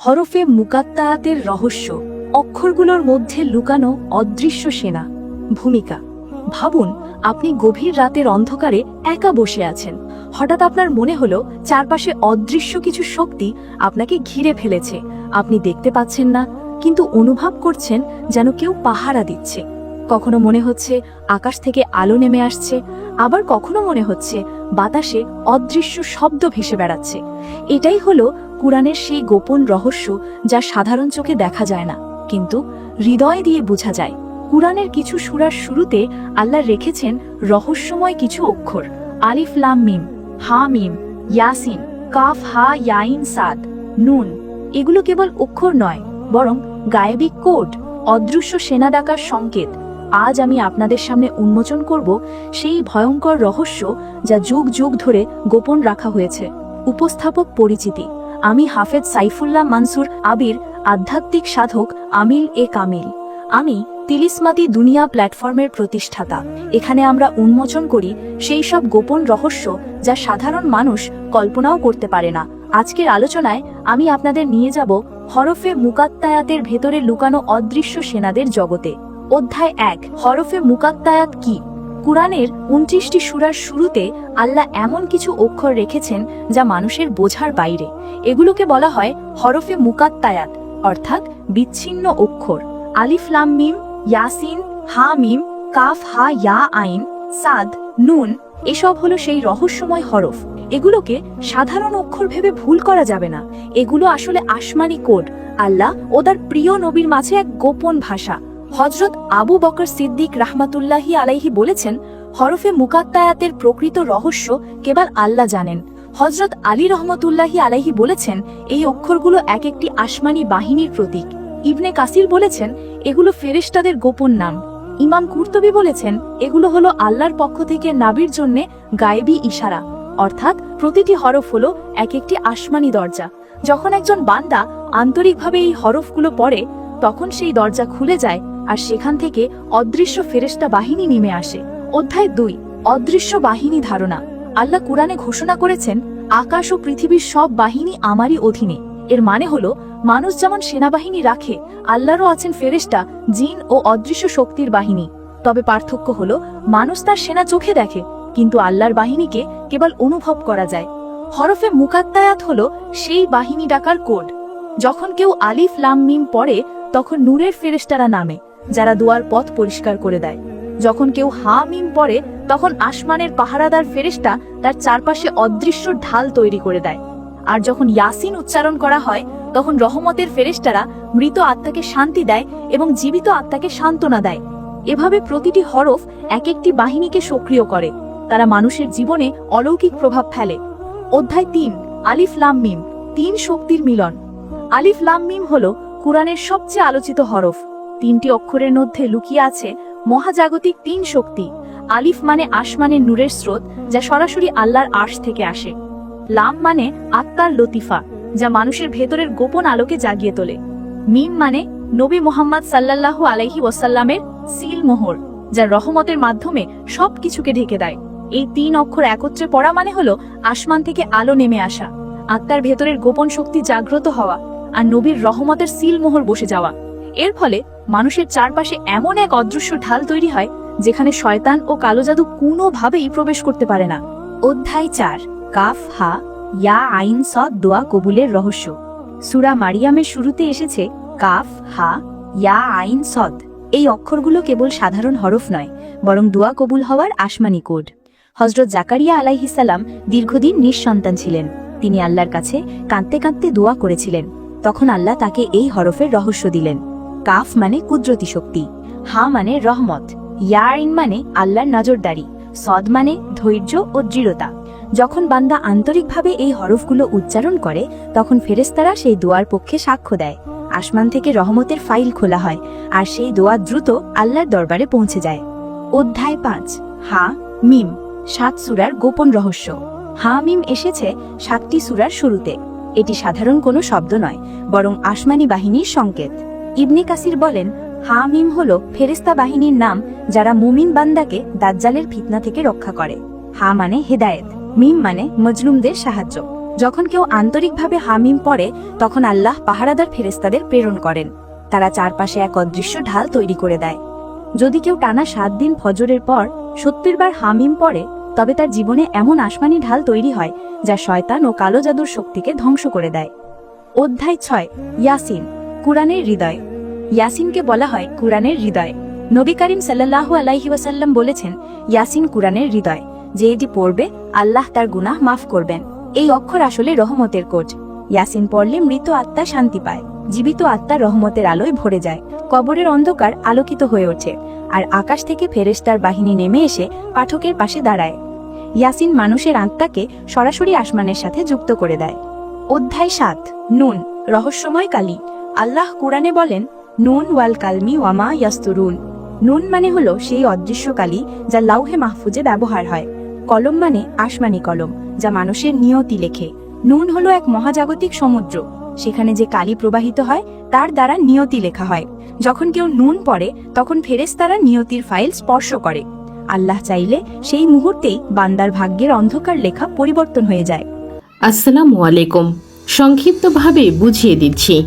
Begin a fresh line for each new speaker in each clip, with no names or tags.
হরফে মুকাত্তায়াতের রহস্য, অক্ষরগুলোর মধ্যে লুকানো অদৃশ্য সেনা। ভূমিকা, ভাবুন, আপনি গভীর রাতের অন্ধকারে একা বসে আছেন। হঠাৎ আপনার মনে হলো, চারপাশে অদৃশ্য কিছু শক্তি আপনাকে ঘিরে ফেলেছে। আপনি দেখতে পাচ্ছেন না, কিন্তু অনুভব করছেন যেন কেউ পাহারা দিচ্ছে। কখনো মনে হচ্ছে আকাশ থেকে আলো নেমে আসছে, আবার কখনো মনে হচ্ছে বাতাসে অদৃশ্য শব্দ ভেসে বেড়াচ্ছে। এটাই হলো কুরআনের সেই গোপন রহস্য যা সাধারণ চোখে দেখা যায় না, কিন্তু হৃদয় দিয়ে বোঝা যায়। কুরআনের কিছু সুরার শুরুতে আল্লাহ রেখেছেন রহস্যময় কিছু অক্ষর। আলিফ, লাম, মিম, হা, মিম, ইয়াসিন, কাফ, হা, ইয়াইন, সাদ, নুন, এগুলো কেবল অক্ষর নয়, বরং গায়েবিক কোড, অদৃশ্য সেনা ডাকার সংকেত। আজ আমি আপনাদের সামনে উন্মোচন করব সেই ভয়ঙ্কর রহস্য যা যুগ যুগ ধরে গোপন রাখা হয়েছে। উপস্থাপক পরিচিতি, আমি হাফেজ সাইফুল্লাহ মানসুর আবির, আধ্যাত্মিক সাধক আমিল এ কামিল। আমি তিলিসমাতি দুনিয়া প্ল্যাটফর্মের প্রতিষ্ঠাতা। এখানে আমরা উন্মোচন করি সেই সব গোপন রহস্য যা সাধারণ মানুষ কল্পনাও করতে পারে না। আজকের আলোচনায় আমি আপনাদের নিয়ে যাব হরফে মুকাত্তায়াতের ভেতরে লুকানো অদৃশ্য সেনাদের জগতে। অধ্যায় এক, হরফে মুকাত্তায়াত কি? কুরআনের উনত্রিশটি সুরার শুরুতে আল্লাহ এমন কিছু অক্ষর রেখেছেন যা মানুষের বোঝার বাইরে। এগুলোকে বলা হয় হরফে মুকাত্তায়াত, অর্থাৎ বিচ্ছিন্ন অক্ষর। আলিফ, লাম, মিম, ইয়াসিন, হা, মিম, কাফ, হা, ইয়া, আইন, সাদ, নুন, এসব হলো সেই রহস্যময় হরফ। এগুলোকে সাধারণ অক্ষর ভেবে ভুল করা যাবে না। এগুলো আসলে আসমানি কোড। আল্লাহ ও তার প্রিয় নবীর মাঝে এক গোপন ভাষা। হজরত আবু বকর সিদ্দিক রাহমাতুল্লাহি আলাইহি বলেছেন, হরফে মুকাত্তায়াতের প্রকৃত রহস্য কেবল আল্লাহ জানেন। হজরত আলী রহমতুল্লাহি আলাইহি বলেছেন, এই অক্ষরগুলো এক একটি আসমানি বাহিনীর প্রতীক। ইবনে কাসির বলেছেন, এগুলো ফেরেশতাদের গোপন নাম। ইমাম কুর্তবি বলেছেন, এগুলো হলো আল্লাহর পক্ষ থেকে নাবির জন্য গায়েবী ইশারা। অর্থাৎ প্রতিটি হরফ হলো এক একটি আসমানি দরজা। যখন একজন বান্দা আন্তরিকভাবে এই হরফগুলো পড়ে, তখন সেই দরজা খুলে যায় আর সেখান থেকে অদৃশ্য ফেরেশতা বাহিনী নেমে আসে। অধ্যায় দুই, অদৃশ্য বাহিনী ধারণা। আল্লাহ কুরআনে ঘোষণা করেছেন, আকাশ ও পৃথিবীর সব বাহিনী আমারই অধীনে। এর মানে হলো, মানুষ যেমন সেনাবাহিনী রাখে, আল্লাহরও আছেন ফেরেশতা, জিন ও অদৃশ্য শক্তির বাহিনী। তবে পার্থক্য হলো, মানুষ তার সেনা চোখে দেখে, কিন্তু আল্লাহর বাহিনীকে কেবল অনুভব করা যায়। হরফে মুকাত্তায়াত হলো, সেই বাহিনী ডাকার কোড। যখন কেউ আলিফ লাম মিম পড়ে, তখন নূরের ফেরেশতারা নামে। যারা দুয়ার পথ পরিষ্কার করে দেয়। যখন কেউ হা মিম পড়ে, তখন আসমানের পাহারাদার ফেরেশতা তার চারপাশে অদৃশ্য ঢাল তৈরি করে দেয়। আর যখন ইয়াসিন উচ্চারণ করা হয়, তখন রহমতের ফেরেশতারা মৃত আত্মাকে শান্তি দেয় এবং জীবিত আত্মাকে সান্ত্বনা দেয়। এভাবে প্রতিটি হরফ এক একটি বাহিনীকে সক্রিয় করে। তারা মানুষের জীবনে অলৌকিক প্রভাব ফেলে। অধ্যায় তিন, আলিফ লাম মিম, তিন শক্তির মিলন। আলিফ লাম মিম হল কুরআনের সবচেয়ে আলোচিত হরফ। তিনটি অক্ষরের মধ্যে লুকিয়ে আছে মহাজাগতিক তিন শক্তি, আলিফ মানে আসমানের নূরের স্রোত, যা সরাসরি আল্লাহর আর্শ থেকে আসে। লাম মানে আত্মার লতিফা, যা মানুষের ভেতরের গোপন আলোকে জাগিয়ে তোলে। মিম মানে নবী মোহাম্মদ সাল্লাল্লাহু আলাইহি ওয়াসাল্লামের সিল মোহর, যা রহমতের মাধ্যমে সবকিছুকে ঢেকে দেয়। এই তিন অক্ষর একত্রে পড়া মানে হলো আসমান থেকে আলো নেমে আসা, আত্মার ভেতরের গোপন শক্তি জাগ্রত হওয়া, আর নবীর রহমতের সিল মোহর বসে যাওয়া। এর ফলে মানুষের চারপাশে এমন এক অদৃশ্য ঢাল তৈরি হয়, যেখানে শয়তান ও কালো জাদু কোনোভাবেই প্রবেশ করতে পারে না। অধ্যায় চার, কাফ, হা, ইয়া, আইন সদ দোয়া, কবুলের রহস্য। সুরা মারিয়ামের শুরুতে এসেছে, কাফ, হা, ইয়া, আইন সদ এই অক্ষরগুলো কেবল সাধারণ হরফ নয়, বরং দোয়া কবুল হওয়ার আসমানি কোড। হজরত জাকারিয়া আলাইহিসাল্লাম দীর্ঘদিন নিঃসন্তান ছিলেন। তিনি আল্লাহর কাছে কাঁদতে কাঁদতে দোয়া করেছিলেন। তখন আল্লাহ তাকে এই হরফের রহস্য দিলেন। কাফ মানে কুদরতি শক্তি, হা মানে রহমত ইয়াইন মানে আল্লাহর নজরদারি, সদ মানে ধৈর্য ও দৃঢ়তা। যখন বান্দা আন্তরিকভাবে এই হরফগুলো উচ্চারণ করে, তখন ফেরেস্তারা সেই দোয়ার পক্ষে সাক্ষ্য দেয়। আসমান থেকে রহমতের ফাইল খোলা হয়, আর সেই দোয়া দ্রুত আল্লাহর দরবারে পৌঁছে যায়। অধ্যায় পাঁচ, হা, মিম, সাত সুরার গোপন রহস্য। হা, মিম এসেছে সাতটি সুরার শুরুতে। এটি সাধারণ কোনো শব্দ নয়, বরং আসমানি বাহিনীর সংকেত। ইবনে কাসির বলেন, হামিম হল ফেরেস্তা বাহিনীর নাম যারা মুমিন বান্দাকে দাজ্জালের ফিতনা থেকে রক্ষা করে। হা মানে হেদায়েত, মিম মানে মজলুমদের সাহায্য। যখন কেউ আন্তরিকভাবে হামিম পড়ে, তখন আল্লাহ পাহারাদার ফেরেস্তাদের প্রেরণ করেন। তারা চারপাশে এক অদৃশ্য ঢাল তৈরি করে দেয়। যদি কেউ টানা সাত দিন ফজরের পর সত্তর বার হামিম পড়ে, তবে তার জীবনে এমন আসমানি ঢাল তৈরি হয় যা শয়তান ও কালো জাদুর শক্তিকে ধ্বংস করে দেয়। অধ্যায় ছয়, ইয়াসিন। কুরআনের হৃদয়। ইয়াসিনকে বলা হয় কুরআনের হৃদয়। নবী করিম সাল্লাল্লাহু আলাইহি ওয়াসাল্লাম বলেছেন, ইয়াসিন কুরআনের হৃদয়, যে এটি পড়বে, আল্লাহ তার গুনাহ মাফ করবেন। এই অক্ষর আসলে রহমতের কোট। ইয়াসিন পড়লে মৃত আত্মা শান্তি পায়। জীবিত আত্মা রহমতের আলোয় ভরে যায়। কবরের অন্ধকার আলোকিত হয়ে ওঠে। আর আকাশ থেকে ফেরেশতার বাহিনী নেমে এসে পাঠকের পাশে দাঁড়ায়। ইয়াসিন মানুষের আত্মাকে সরাসরি আসমানের সাথে যুক্ত করে দেয়। অধ্যায় সাত, নুন, রহস্যময় কালী। আল্লাহ কুরআনে বলেন, নুন ওয়াল কালমি ওয়ামা ইয়াস্তুরুন। নুন মানে হলো সেই অদৃশ্য কালী যা লাউহে মাহফুজে ব্যবহার হয়। কলম মানে আসমানি কলম, যা মানুষের নিয়তি লেখে। নুন হলো এক মহাজাগতিক সমুদ্র, সেখানে যে কালি প্রবাহিত হয়, তার দ্বারা নিয়তি লেখা হয়। যখন কেউ নুন পড়ে, তখন ফেরেস তারা নিয়তির ফাইল স্পর্শ করে। আল্লাহ চাইলে সেই মুহূর্তেই বান্দার ভাগ্যের অন্ধকার লেখা পরিবর্তন হয়ে যায়।
আসসালামু আলাইকুম। সংক্ষিপ্তভাবে বুঝিয়ে দিচ্ছি।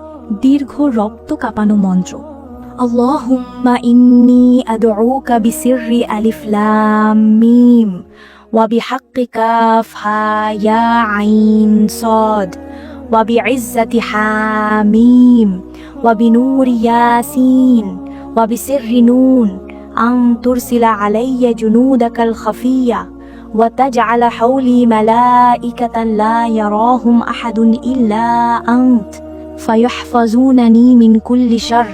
দীর্ঘ রক্ত কাঁপানো মন্ত্র আল্লাহুম্মা ইন্নি আদউকা বিসিররি আলিফ লাম মিম وبحق كاف ها يا عين صاد وبعزة حاميم وبنور ياسين وبسر نون أن ترسل علي جنودك الخفية وتجعل حولي ملائكة لا يراهم أحد إلا أنت فيحفظونني من كل شر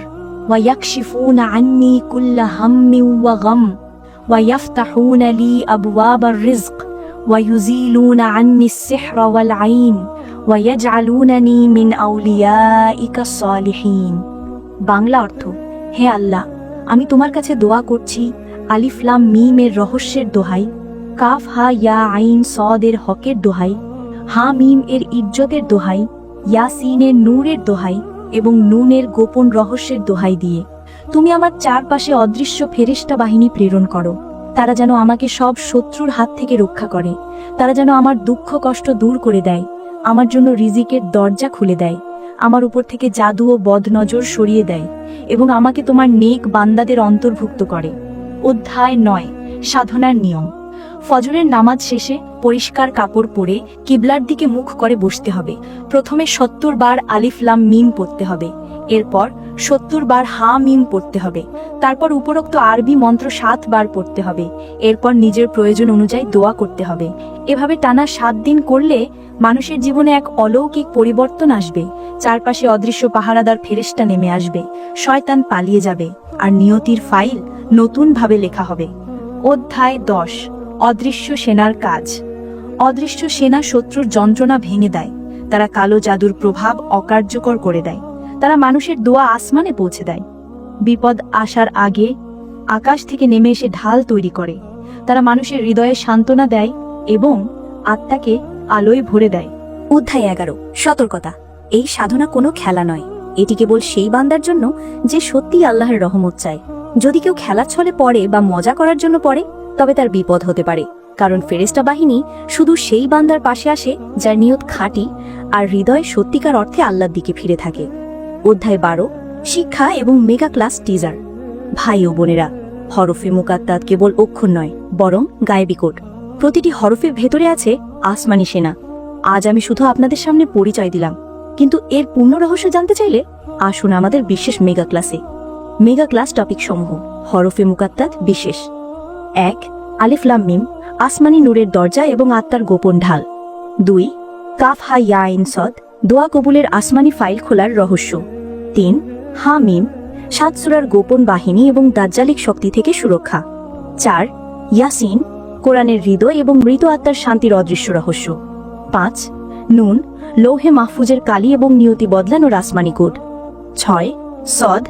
ويكشفون عني كل هم وغم ويفتحون لي أبواب الرزق ويزيلون عني السحر والعين ويجعلونني من أوليائك الصالحين বাংলা অর্থ হে আল্লাহ আমি তোমার কাছে দোয়া করছি আলিফলাম মিমের রহস্যের দোহাই কাফ হা ইয়া আইন সদের হকের দোহাই হা মিম এর ইজ্জতের দোহাই ইয়াসিনের নূরের দোহাই এবং নুনের গোপন রহস্যের দোহাই দিয়ে। তুমি আমার চারপাশে অদৃশ্য ফেরেশতা বাহিনী প্রেরণ করো। তারা যেন আমাকে সব শত্রুর হাত থেকে রক্ষা করে। তারা যেন আমার দুঃখ কষ্ট দূর করে দেয়। আমার জন্য রিজিকের দরজা খুলে দেয়। আমার উপর থেকে জাদু ও বদনজর সরিয়ে দেয় এবং আমাকে তোমার নেক বান্দাদের অন্তর্ভুক্ত করে। অধ্যায় নয়, সাধনার নিয়ম। ফজরের নামাজ শেষে পরিষ্কার কাপড় পরে কিবলার দিকে মুখ করে বসতে হবে। প্রথমে সত্তর বার আলিফলাম মিম পড়তে হবে। এরপর সত্তর বার হা মিম পড়তে হবে। তারপর উপরোক্ত আরবি মন্ত্র সাত বার পড়তে হবে। এরপর নিজের প্রয়োজন অনুযায়ী দোয়া করতে হবে। এভাবে টানা সাত দিন করলে মানুষের জীবনে এক অলৌকিক পরিবর্তন আসবে। চারপাশে অদৃশ্য পাহারাদার ফেরেস্টা নেমে আসবে। শয়তান পালিয়ে যাবে। আর নিয়তির ফাইল নতুনভাবে লেখা হবে। অধ্যায় দশ। অদৃশ্য সেনার কাজ। অদৃশ্য সেনা শত্রুর যন্ত্রণা ভেঙে দেয়। তারা কালো জাদুর প্রভাব অকার্যকর করে দেয়। তারা মানুষের দোয়া আসমানে পৌঁছে দেয়। বিপদ আসার আগে আকাশ থেকে নেমে এসে ঢাল তৈরি করে। তারা মানুষের হৃদয়ে সান্ত্বনা দেয় এবং আত্মাকে আলোয় ভরে দেয়। অধ্যায় এগারো, সতর্কতা। এই সাধনা কোনো খেলা নয়। এটি কেবল সেই বান্দার জন্য যে সত্যি আল্লাহর রহমত চায়। যদি কেউ খেলার ছলে পড়ে বা মজা করার জন্য পড়ে তবে তার বিপদ হতে পারে, কারণ ফেরেস্তা বাহিনী শুধু সেই বান্দার পাশে আসে যার নিয়ত খাঁটি আর হৃদয় সত্যিকার অর্থে আল্লাহর দিকে ফিরে থাকে। অধ্যায় বারো, শিক্ষা এবং মেগা ক্লাস টিজার। ভাই ও বোনেরা, হরফে মুকাত্তাত কেবল অক্ষর নয়, বরং গায়েবী কোড। প্রতিটি হরফের ভেতরে আছে আসমানি সেনা। আজ আমি শুধু আপনাদের সামনে পরিচয় দিলাম, কিন্তু এর পূর্ণ রহস্য জানতে চাইলে আসুন আমাদের বিশেষ মেগা ক্লাসে। মেগা ক্লাস টপিক সমূহ হরফে মুকাত্তাত বিশেষ। এক আলিফলাম মিম, আসমানি নূরের দরজা এবং আত্মার গোপন ঢাল। দুই, কাফ হা ইয়া ইন সদ দোয়া কবুলের আসমানি ফাইল খোলার রহস্য। তিন, হা মিম, সাত সুরার গোপন বাহিনী এবং দাজ্জালিক শক্তি থেকে সুরক্ষা। চার, ইয়াসিন, কোরআনের হৃদয় এবং মৃত আত্মার শান্তির অদৃশ্য রহস্য। পাঁচ, নুন, লৌহে মাহফুজের কালি এবং নিয়তি বদলানোর আসমানি কোড। ছয় সদ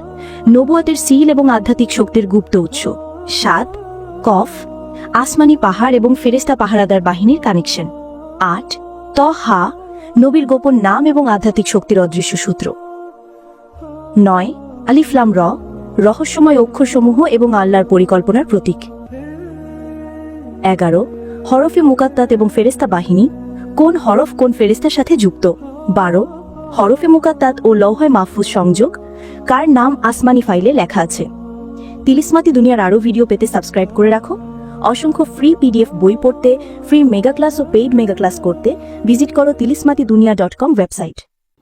নবুয়াতের সিল এবং আধ্যাত্মিক শক্তির গুপ্ত উৎস। সাত কফ, আসমানি পাহাড় এবং ফেরেস্তা পাহারাদার বাহিনীর কানেকশন। আট ত হা নবীর গোপন নাম এবং আধ্যাত্মিক শক্তির অদৃশ্য সূত্র। নয় আলিফলাম র, রহস্যময় অক্ষরসমূহ এবং আল্লাহর পরিকল্পনার প্রতীক। এগারো, হরফে মুকাত্তাত এবং ফেরেস্তা বাহিনী, কোন হরফ কোন ফেরেস্তার সাথে যুক্ত? বারো, হরফে মুকাত্তাত ও লৌহে মাহফুজ সংযোগ, কার নাম আসমানি ফাইলে লেখা আছে? তিলিসমাতি দুনিয়ার আরও ভিডিও পেতে সাবস্ক্রাইব করে রাখো। অসংখ্য ফ্রি পিডিএফ বই পড়তে ফ্রি মেগা ক্লাস ও পেইড মেগা ক্লাস করতে ভিজিট করো তিলিসমাতি দুনিয়া ডট কম ওয়েবসাইট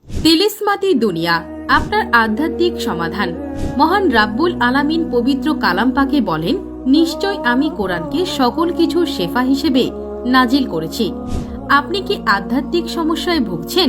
তিলিসমাতি দুনিয়া, আপনার আধ্যাত্মিক সমাধান। মহান রাব্বুল আলামিন পবিত্র কালাম পাকে বলেন, নিশ্চয় আমি কোরআনকে সকল কিছু শেফা হিসেবে নাজিল করেছি। আপনি কি আধ্যাত্মিক সমস্যায় ভুগছেন?